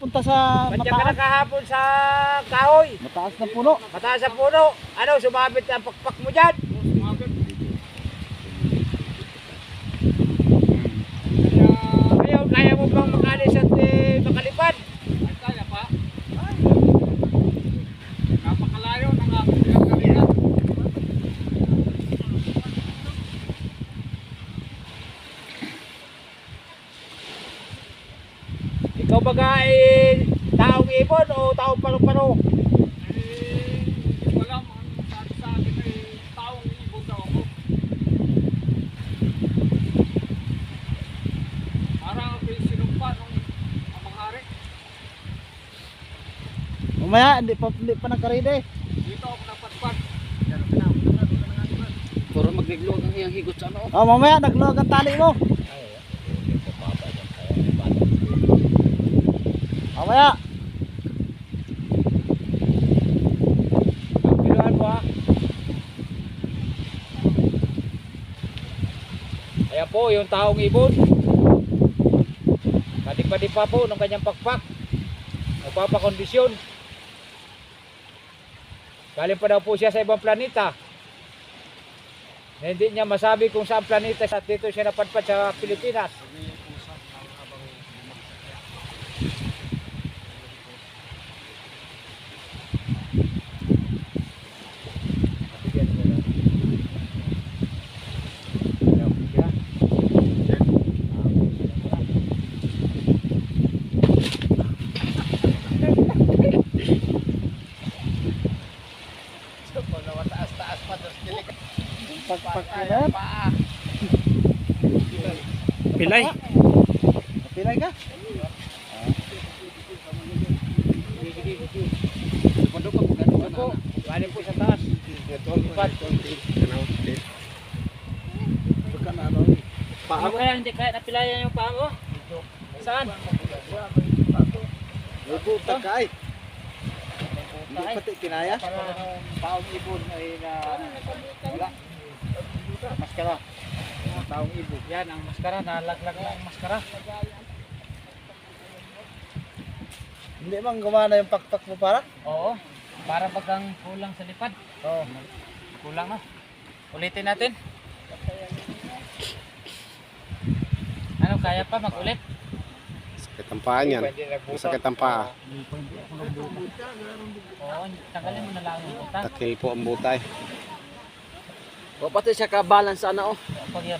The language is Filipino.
punta sa Ba't ka na mataas. kahapon sa kahoy? Mataas na puno. Mataas sa puno. Ano, sumabit ang pakpak mo dyan? Ngayon, kaya mo bang makalis at eh, makalipad? Kaya pa? Napakalayo ng aking pinagkalitan. Ikaw ba nga eh, taong ibon o taong paro-paro? Eh, hindi ko alam ang sabi sa akin ay taong ibon daw ako. Parang ako yung sinumpa nung amang hari. Mamaya, hindi pa, hindi pa nagkarede. Dito ako napatpat. Puro magligluwag ang iyang higot sa ano. Oh, mamaya, nagluwag ang tali mo. Mamaya. Pinuhan mo ha. Ayan po, yung taong ibon. Kadipadi pa po ng kanyang pakpak. Nagpapakondisyon. Galing pa daw po siya sa ibang planeta. Na hindi niya masabi kung saan planeta at dito siya napadpad sa Pilipinas. Bigyan Pagpag na. Pilay. Pilay ka? Ayan po, galing po sa taas. Lipad. Paano kaya hindi kaya napilayan yung paa mo? Saan? Lubutan ka ay. Pati kinaya. Para taong ibon ay na wala. Maskara. Taong ibon. Yan ang maskara. Nalaglag na ang maskara. Hindi man gumana yung pakpak mo para? Oo. Para bagang kulang sa lipad. Oo. Kulang na. Ulitin natin. Ano, kaya pa mag-ulit? Sakit ang paa niyan. Masakit ang paa. Mo na lang yung utak. Takil po ang butay. O pati siya ka-balance ano oh. Pag.